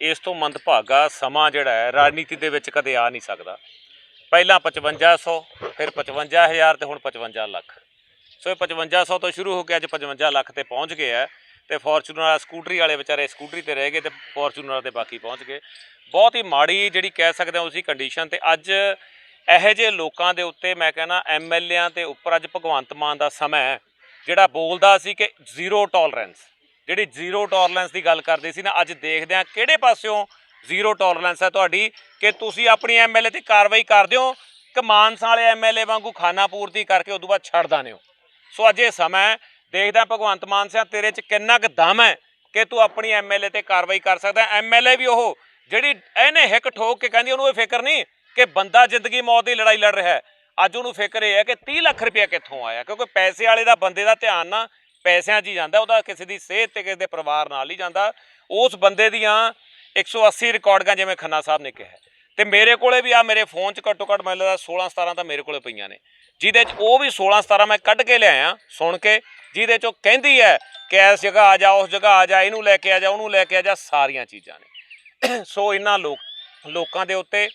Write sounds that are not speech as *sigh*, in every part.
ਇਸ ਤੋਂ ਮੰਦਭਾਗਾ ਸਮਾਂ ਜਿਹੜਾ ਹੈ, ਰਾਜਨੀਤੀ ਦੇ ਵਿੱਚ ਕਦੇ ਆ ਨਹੀਂ ਸਕਦਾ। ਪਹਿਲਾਂ 5500 ਫਿਰ 55000 ਤੇ ਹੁਣ 55 ਲੱਖ। ਸੋ ਇਹ 5500 ਤੋਂ ਸ਼ੁਰੂ ਹੋ ਕੇ ਅੱਜ 55 ਲੱਖ ਤੇ ਪਹੁੰਚ ਗਏ ਹੈ ਤੇ ਫੋਰਚੂਨਰ ਸਕੂਟਰੀ ਵਾਲੇ ਵਿਚਾਰੇ ਸਕੂਟਰੀ ਤੇ ਰਹਿ ਗਏ ਤੇ ਫੋਰਚੂਨਰ ਤੇ ਬਾਕੀ ਪਹੁੰਚ ਗਏ। ਬਹੁਤ ਹੀ ਮਾੜੀ ਜਿਹੜੀ ਕਹਿ ਸਕਦੇ ਹਾਂ ਉਸੇ ਕੰਡੀਸ਼ਨ ਤੇ ਅੱਜ ਇਹੋ ਜਿਹੇ ਲੋਕਾਂ ਦੇ ਉੱਤੇ ਮੈਂ ਕਹਿੰਦਾ ਐਮਐਲਏਆਂ ਤੇ ਉੱਪਰ ਅੱਜ ਭਗਵੰਤ ਮਾਨ ਦਾ ਸਮਾਂ ਜਿਹੜਾ ਬੋਲਦਾ ਸੀ ਕਿ ਜ਼ੀਰੋ ਟੋਲਰੈਂਸ ਜਿਹੜੀ ਜ਼ੀਰੋ ਟੋਲਰੈਂਸ ਦੀ ਗੱਲ ਕਰਦੇ ਸੀ ਨਾ ਅੱਜ ਦੇਖਦੇ ਆ ਕਿਹੜੇ ਪਾਸਿਓਂ ਜ਼ੀਰੋ ਟੋਲਰੈਂਸ ਹੈ ਤੁਹਾਡੀ ਕਿ ਤੁਸੀਂ ਆਪਣੀ ਐਮਐਲਏ ਤੇ ਕਾਰਵਾਈ ਕਰਦੇ ਹੋ ਕਿ ਮਾਨਸਾ ਵਾਲੇ ਐਮਐਲਏ ਵਾਂਗੂ ਖਾਨਾ ਪੂਰਤੀ ਕਰਕੇ ਉਦੋਂ ਬਾਅਦ ਛੱਡ ਦਾਨੇ ਹੋ। ਸੋ ਅੱਜ ਇਹ ਸਮਾਂ ਹੈ, ਦੇਖਦਾ ਭਗਵੰਤ ਮਾਨ ਸਿਆ ਤੇਰੇ 'ਚ ਕਿੰਨਾ ਕੁ ਦਮ ਹੈ ਕਿ ਤੂੰ ਆਪਣੀ ਐਮਐਲਏ ਤੇ ਕਾਰਵਾਈ ਕਰ ਸਕਦਾ ਐਮਐਲਏ ਵੀ ਉਹ ਜਿਹੜੀ ਇਹਨੇ ਹਿੱਕ ਠੋਕ ਕੇ ਕਹਿੰਦੀ ਉਹਨੂੰ ਇਹ ਫਿਕਰ ਨਹੀਂ ਕਿ ਬੰਦਾ ਜ਼ਿੰਦਗੀ ਮੌਤ ਦੀ ਲੜਾਈ ਲੜ ਰਿਹਾ ਹੈ। ਅੱਜ ਉਹਨੂੰ ਫਿਕਰ ਇਹ ਹੈ ਕਿ 30 ਲੱਖ ਰੁਪਇਆ ਕਿੱਥੋਂ ਆਇਆ ਕਿਉਂਕਿ ਪੈਸੇ ਵਾਲੇ ਦਾ ਬੰਦੇ ਦਾ ਧਿਆਨ ਨਾ ਪੈਸਿਆਂ 'ਚ ਹੀ ਜਾਂਦਾ, ਉਹਦਾ ਕਿਸੇ ਦੀ ਸਿਹਤ ਤੇ ਕਿਸੇ ਦੇ ਪਰਿਵਾਰ ਨਾਲ ਹੀ ਜਾਂਦਾ। ਉਸ ਬੰਦੇ ਦੀਆਂ 180 ਰਿਕਾਰਡਾਂ ਜਿਵੇਂ ਖੰਨਾ ਸਾਹਿਬ ਨੇ ਕਿਹਾ ਤੇ ਮੇਰੇ ਕੋਲੇ ਵੀ ਆ, ਮੇਰੇ ਫੋਨ 'ਚ ਘੱਟੋ ਘੱਟ ਮੈਨੂੰ ਲੱਗਦਾ 16 17 ਤਾਂ ਮੇਰੇ ਕੋਲੇ ਪਈਆਂ ਨੇ। ਜਿਹਦੇ 'ਚ ਉਹ ਵੀ 16 17 ਮੈਂ ਕੱਢ ਕੇ ਲਿਆਇਆ ਸੁਣ ਕੇ, ਜਿਹਦੇ 'ਚੋਂ ਕਹਿੰਦੀ ਹੈ ਕਿ ਇਸ ਜਗ੍ਹਾ ਆ ਜਾ, ਉਸ ਜਗ੍ਹਾ ਆ ਜਾ, ਇਹਨੂੰ ਲੈ ਕੇ ਆ ਜਾ, ਉਹਨੂੰ ਲੈ ਕੇ ਆ ਜਾ, ਸਾਰੀਆਂ ਚੀਜ਼ਾਂ ਨੇ। ਸੋ ਇਹਨਾਂ ਲੋਕ, ਲੋਕਾਂ ਦੇ ਉੱਤੇ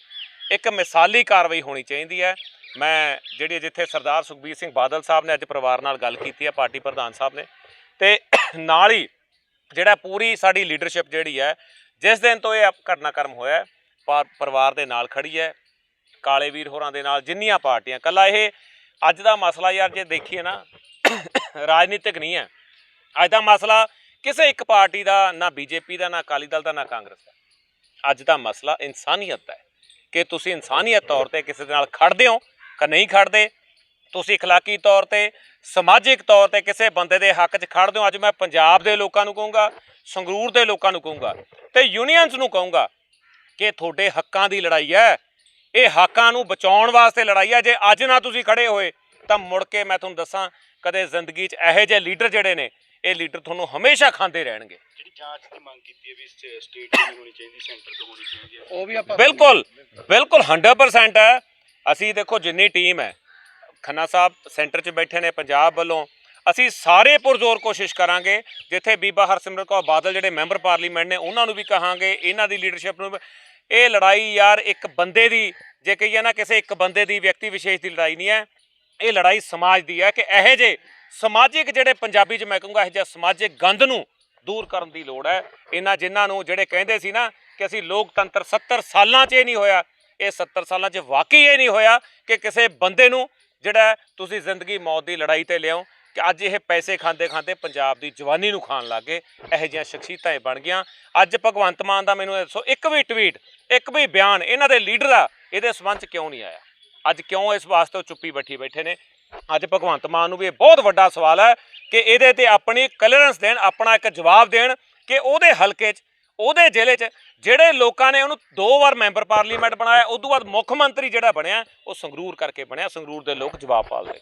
ਇੱਕ ਮਿਸਾਲੀ ਕਾਰਵਾਈ ਹੋਣੀ ਚਾਹੀਦੀ ਹੈ। ਮੈਂ ਜਿਹੜੀ ਜਿੱਥੇ ਸਰਦਾਰ ਸੁਖਬੀਰ ਸਿੰਘ ਬਾਦਲ ਸਾਹਿਬ ਨੇ ਅੱਜ ਪਰਿਵਾਰ ਨਾਲ ਗੱਲ ਕੀਤੀ ਹੈ, ਪਾਰਟੀ ਪ੍ਰਧਾਨ ਸਾਹਿਬ ਨੇ। ਤੇ *coughs* ਨਾਲ ਹੀ ਜਿਹੜਾ ਪੂਰੀ ਸਾਡੀ ਲੀਡਰਸ਼ਿਪ ਜਿਹੜੀ ਹੈ, ਜਿਸ ਦਿਨ ਤੋਂ ਇਹ ਅਪ- ਘਟਨਾਕ੍ਰਮ ਹੋਇਆ ਪਰਿਵਾਰ ਦੇ ਨਾਲ ਖੜੀ ਹੈ, ਕਾਲੇ ਵੀਰ ਹੋਰਾਂ ਦੇ ਨਾਲ, ਜਿੰਨੀਆਂ ਪਾਰਟੀਆਂ। ਕੱਲਾ ਇਹ ਅੱਜ ਦਾ ਮਸਲਾ ਯਾਰ ਜੇ ਦੇਖੀਏ ਨਾ, *coughs* ਰਾਜਨੀਤਿਕ ਨਹੀਂ ਹੈ। ਅੱਜ ਦਾ ਮਸਲਾ ਕਿਸੇ ਇੱਕ ਪਾਰਟੀ ਦਾ, ਨਾ ਬੀਜੇਪੀ ਦਾ, ਨਾ ਅਕਾਲੀ ਦਲ ਦਾ, ਨਾ ਕਾਂਗਰਸ ਦਾ। ਅੱਜ ਦਾ ਮਸਲਾ ਇਨਸਾਨੀਅਤ ਦਾ ਹੈ। ਕਿ ਤੁਸੀਂ ਇਨਸਾਨੀਅਤ ਤੌਰ ਤੇ ਕਿਸੇ ਦੇ ਨਾਲ ਖੜਦੇ ਹੋ ਨਹੀਂ ਖੜਦੇ ਤੁਸੀਂ اخلاقی ਤੌਰ ਤੇ ਸਮਾਜਿਕ ਤੌਰ ਤੇ ਕਿਸੇ ਬੰਦੇ ਦੇ ਹੱਕ 'ਚ ਖੜਦੇ ਹੋ ਅੱਜ ਮੈਂ ਪੰਜਾਬ ਦੇ ਲੋਕਾਂ ਨੂੰ ਕਹੂੰਗਾ ਸੰਗਰੂਰ ਦੇ ਲੋਕਾਂ ਨੂੰ ਕਹੂੰਗਾ ਤੇ ਯੂਨੀਅਨਸ ਨੂੰ ਕਹੂੰਗਾ ਕਿ ਤੁਹਾਡੇ ਹੱਕਾਂ ਦੀ ਲੜਾਈ ਹੈ ਇਹ ਹੱਕਾਂ ਨੂੰ ਬਚਾਉਣ ਵਾਸਤੇ ਲੜਾਈ ਹੈ ਜੇ ਅੱਜ ਨਾ ਤੁਸੀਂ ਖੜੇ ਹੋਏ ਤਾਂ ਮੁੜ ਕੇ ਮੈਂ ਤੁਹਾਨੂੰ ਦੱਸਾਂ ਕਦੇ ਜ਼ਿੰਦਗੀ 'ਚ ਇਹੋ ਜਿਹੇ ਲੀਡਰ ਜਿਹੜੇ ਨੇ ਇਹ ਲੀਡਰ ਤੁਹਾਨੂੰ ਹਮੇਸ਼ਾ ਖਾਂਦੇ ਰਹਿਣਗੇ ਜਿਹੜੀ ਜਾਂਚ ਦੀ ਮੰਗ ਕੀਤੀ ਹੈ ਵੀ ਸਟੇਟ ਦੀ ਹੋਣੀ ਚਾਹੀਦੀ ਸੈਂਟਰ ਤੋਂ ਹੋਣੀ ਚਾਹੀਦੀ ਹੈ ਉਹ ਵੀ ਆਪਾਂ ਬਿਲਕੁਲ ਬਿਲਕੁਲ 100% ਹੈ ਅਸੀਂ ਦੇਖੋ ਜਿੰਨੀ ਟੀਮ ਹੈ, ਖੰਨਾ ਸਾਹਿਬ ਸੈਂਟਰ 'ਚ ਬੈਠੇ ਨੇ, ਪੰਜਾਬ ਵੱਲੋਂ, ਅਸੀਂ ਸਾਰੇ ਪੁਰਜ਼ੋਰ ਕੋਸ਼ਿਸ਼ ਕਰਾਂਗੇ, ਜਿੱਥੇ ਬੀਬਾ ਹਰਸਿਮਰਤ ਕੌਰ ਬਾਦਲ ਜਿਹੜੇ ਮੈਂਬਰ ਪਾਰਲੀਮੈਂਟ ਨੇ, ਉਹਨਾਂ ਨੂੰ ਵੀ ਕਹਾਂਗੇ, ਇਹਨਾਂ ਦੀ ਲੀਡਰਸ਼ਿਪ ਨੂੰ ਵੀ- ਇਹ ਲੜਾਈ ਯਾਰ ਇੱਕ ਬੰਦੇ ਦੀ, ਜੇ ਕਹੀਏ ਨਾ ਕਿਸੇ ਇੱਕ ਬੰਦੇ ਦੀ, ਵਿਅਕਤੀ ਵਿਸ਼ੇਸ਼ ਦੀ ਲੜਾਈ ਨਹੀਂ ਹੈ। ਇਹ ਲੜਾਈ ਸਮਾਜ ਦੀ ਹੈ ਕਿ ਇਹੋ ਜਿਹੇ ਸਮਾਜਿਕ ਜਿਹੜੇ ਪੰਜਾਬੀ 'ਚ ਮੈਂ ਕਹੂੰਗਾ, ਇਹੋ ਜਿਹਾ ਸਮਾਜਿਕ ਗੰਧ ਨੂੰ ਦੂਰ ਕਰਨ ਦੀ ਲੋੜ ਹੈ। ਇਹਨਾਂ ਜਿਨ੍ਹਾਂ ਨੂੰ ਜਿਹੜੇ ਕਹਿੰਦੇ ਸੀ ਨਾ ਕਿ ਅਸੀਂ ਲੋਕਤੰਤਰ 70 ਸਾਲਾਂ 'ਚ ਇਹ ਨਹੀਂ ਹੋਇਆ ਇਹ 70 ਸਾਲਾਂ 'ਚ ਵਾਕਈ ਇਹ ਨਹੀਂ ਹੋਇਆ ਕਿ ਕਿਸੇ ਬੰਦੇ ਨੂੰ ਜਿਹੜਾ ਤੁਸੀਂ ਜ਼ਿੰਦਗੀ ਮੌਤ ਦੀ ਲੜਾਈ ਤੇ ਲਿਆਓ ਕਿ ਅੱਜ ਇਹ ਪੈਸੇ ਖਾਂਦੇ ਖਾਂਦੇ ਪੰਜਾਬ ਦੀ ਜਵਾਨੀ ਨੂੰ ਖਾਣ ਲੱਗੇ, ਇਹੋ ਜਿਹੀਆਂ ਸ਼ਖਸੀਅਤਾਂ ਇਹ ਬਣ ਗਈਆਂ। ਅੱਜ ਭਗਵੰਤ ਮਾਨ ਦਾ ਮੈਨੂੰ ਇਹ ਦੱਸੋ, ਇੱਕ ਵੀ ਟਵੀਟ ਇੱਕ ਵੀ ਬਿਆਨ ਇਹਨਾਂ ਦੇ ਲੀਡਰ ਦਾ ਇਹਦੇ ਸੰਬੰਧ 'ਚ ਕਿਉਂ ਨਹੀਂ ਆਇਆ? ਅੱਜ ਕਿਉਂ ਇਸ ਵਾਸਤੇ ਉਹ ਚੁੱਪੀ ਬੈਠੀ ਬੈਠੇ ਨੇ? ਅੱਜ ਭਗਵੰਤ ਮਾਨ ਨੂੰ ਵੀ ਇਹ ਬਹੁਤ ਵੱਡਾ ਸਵਾਲ ਹੈ ਕਿ ਇਹਦੇ ਤੇ ਆਪਣੀ ਕਲੀਅਰੈਂਸ ਦੇਣ, ਆਪਣਾ ਇੱਕ ਜਵਾਬ ਦੇਣ ਕਿ ਉਹਦੇ ਹਲਕੇ 'ਚ ਉਹਦੇ ਜ਼ਿਲ੍ਹੇ 'ਚ ਜਿਹੜੇ ਲੋਕਾਂ ਨੇ ਉਹਨੂੰ ਦੋ ਵਾਰ ਮੈਂਬਰ ਪਾਰਲੀਮੈਂਟ ਬਣਾਇਆ ਉਸ ਤੋਂ ਬਾਅਦ ਮੁੱਖ ਮੰਤਰੀ ਜਿਹੜਾ ਬਣਿਆ, ਉਹ ਸੰਗਰੂਰ ਕਰਕੇ ਬਣਿਆ, ਸੰਗਰੂਰ ਦੇ ਲੋਕ ਜਵਾਬ ਪਾਲਦੇ।